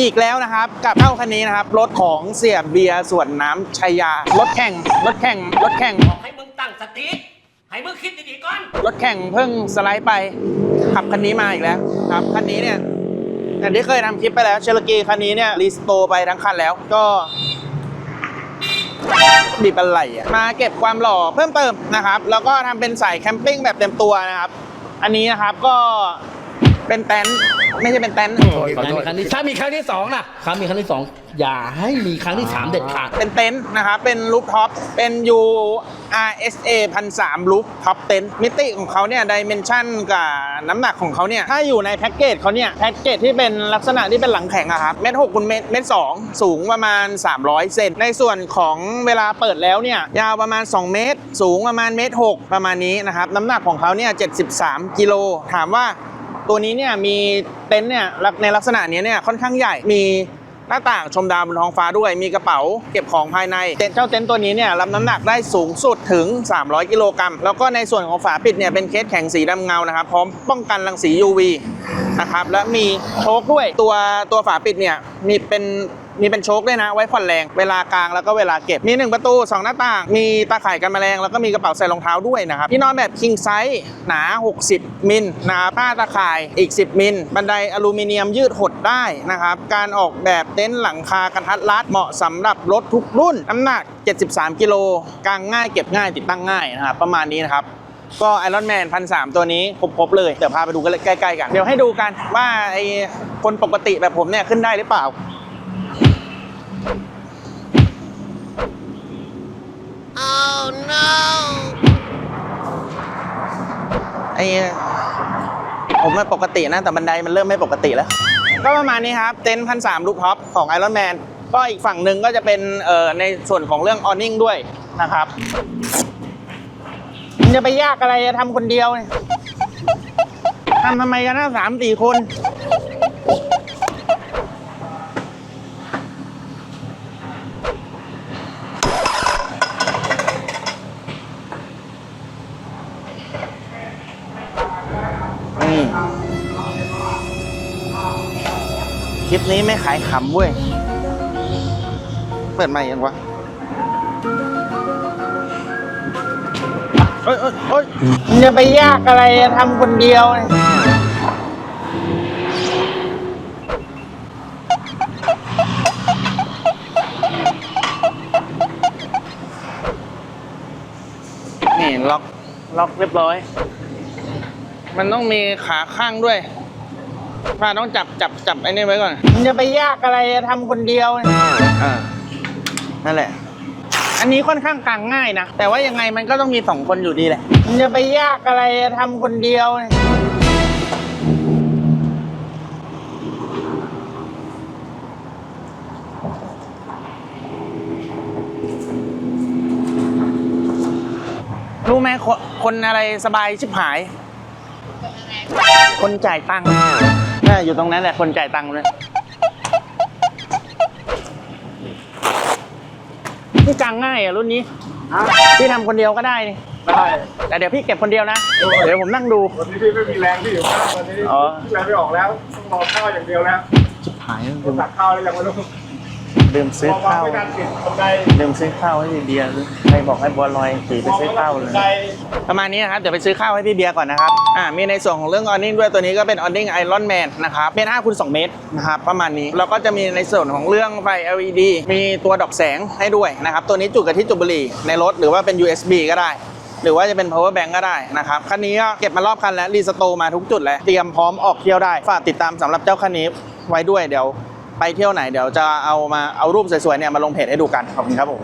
อีกแล้วนะครับกับเจ้าคันนี้นะครับรถของเสียเบียร์สวนน้ำชัยยารถแข่งรถแข่งรถแข่งบอกให้มึงตั้งสติให้มึงคิดดีๆก่อนรถแข่งเพิ่งสไลด์ไปขับคันนี้มาอีกแล้วครับคันนี้เนี่ยอย่างที่เคยทำคลิปไปแล้วเชลกีคันนี้เนี่ยรีสโตร์ไปทั้งคันแล้วก็บีบอะไรอะมาเก็บความหล่อเพิ่มเติมนะครับ แล้วก็ทำเป็นสายแคมปิ้งแบบเต็มตัวนะครับ อันนี้นะครับก็ เป็นเต็นท์ไม่ใช่เป็นเต็นท์ขอโทษครั้งที่ถ้ามีครั้งที่สองนะครั้งมีครั้งที่สองอย่าให้มีครั้งที่สามเด็ดขาดเป็นเต็นท์นะครับเป็นรูฟท็อปเป็น U RSA 1,300รูฟท็อปเต็นท์มิติของเขาเนี่ยดิเมนชันกับน้ำหนักของเขาเนี่ยถ้าอยู่ในแพ็กเกจเขาเนี่ยแพ็กเกจที่เป็นลักษณะที่เป็นหลังแข็งอะครับเมตรหกคูณเมตรเมตรสองสูงประมาณ 300 เซนในส่วนของเวลาเปิดแล้วเนี่ยยาวประมาณ 2 เมตร สูงประมาณเมตรหกประมาณนี้นะครับน้ำหนักของเขาเนี่ย73กิโลถามว่า ตัวนี้เนี่ยมีเต็นท์เนี่ยในลักษณะนี้เนี่ยค่อนข้างใหญ่ มีหน้าต่างชมดาวบนท้องฟ้าด้วย มีกระเป๋าเก็บของภายในเต็นท์เจ้าเต็นท์ตัวนี้เนี่ยรับน้ำหนักได้สูงสุดถึง 300 กิโลกรัม แล้วก็ในส่วนของฝาปิดเนี่ยเป็นเคสแข็งสีดำเงานะครับ พร้อมป้องกันรังสี UV นะครับ และมีโชคด้วย ตัวตัวฝาปิดเนี่ยมีเป็น มีเป็นโชคด้วยนะ ไว้ผ่อนแรง เวลากลางแล้วก็เวลาเก็บ มี 1 ประตู 2 หน้าต่าง มีตาข่ายกันแมลง แล้วก็มีกระเป๋าใส่รองเท้าด้วยนะครับ ที่นอนแบบ king size หนา 60 มิลนะครับผ้าตาข่ายอีก 10 มิล บันไดอลูมิเนียมยืดหดได้นะครับ การออกแบบเต็นท์หลังคากระทัดรัดเหมาะสำหรับรถทุกรุ่น น้ำหนัก 73 กิโลกลางง่ายเก็บง่ายติดตั้งง่ายนะครับประมาณนี้นะครับก็ไอรอนแมนพันสตัวนี้ครบๆเลย เดี๋ยวพาไปดูกันใกล้ๆกัน เดี๋ยวให้ดูกันว่าไอคนปกติแบบผมเนี่ยขึ้นได้หรือเปล่า ไอ้ผมไม่ปกตินะแต่บันไดมันเริ่มไม่ปกติแล้ว ก็ประมาณนี้ครับ เต็นท์พันสามลูกท็อปของไอรอนแมนก็อีกฝั่งหนึ่งก็จะเป็นเอ่อในส่วนของเรื่องออ n นิ่งด้วยนะครับมันจะไปยากอะไรจะทำคนเดียวทำทำไมกันนะสามสี่คน คลิปนี้ไม่ขายขำเว้ย เปิดใหม่ยังวะเอ้ยเอ้ยเอ้ยมันจะไปยากอะไรทำคนเดียวเนี่ยนี่ล็อกล็อกเรียบร้อย มันต้องมีขาข้างด้วยป้าต้องจับจับจับไอ้นี่ไว้ก่อน มันจะไปยากอะไรจะทำคนเดียวเนี่ยอ่านั่นแหละ อันนี้ค่อนข้างกลางง่ายนะ แต่ว่ายังไงมันก็ต้องมีสองคนอยู่ดีแหละ มันจะไปยากอะไรจะทำคนเดียวเนี่ยรู้ไหมคนคนอะไรสบายชิบหาย คนจ่ายตังค์น่าอยู่ตรงนั้นแหละคนจ่ายตังค์เลยนี่กลางง่ายอะรุ่นนี้พี่ทำคนเดียวก็ได้นี่ได้แต่เดี๋ยวพี่เก็บคนเดียวนะ เดี๋ยวผมนั่งดู วันนี้พี่ไม่มีแรงที่อยู่ข้าววันนี้อ๋อแรงไม่ออกแล้วต้องรอข้าวอย่างเดียวแล้วหายต้องตักข้าวแล้วยังไม่รู้ ลืมซื้อข้าวไม่นานติดคนใดลืมซื้อข้าวให้พี่เบียร์ใครบอกให้บัวลอยถือไปซื้อข้าวเลยประมาณนี้นะครับเดี๋ยวไปซื้อข้าวให้พี่เบียร์ก่อนนะครับอ่ามีในส่วนของเรื่องออนนิ่งด้วยตัวนี้ก็เป็นออนนิ่งไอรอนแมนนะครับเป็น5คูณ2เมตรนะครับประมาณนี้แล้วก็จะมีในส่วนของเรื่องไฟ LED มีตัวดอกแสงให้ด้วยนะครับตัวนี้จุดกับที่จุดบุหรี่ในรถหรือว่าเป็น USB ก็ได้หรือว่าจะเป็น power bank ก็ได้นะครับ คันนี้ก็เก็บมารอบคันแล้ว รีสโตมาทุกจุดแล้ว เตรียมพร้อมออกเที่ยวได้ ฝากติดตามสำหรับเจ้าคันนี้ไว้ด้วยเดี๋ยว ไปเที่ยวไหนเดี๋ยวจะเอามาเอารูปสวยๆเนี่ยมาลงเพจให้ดูกันขอบคุณครับผม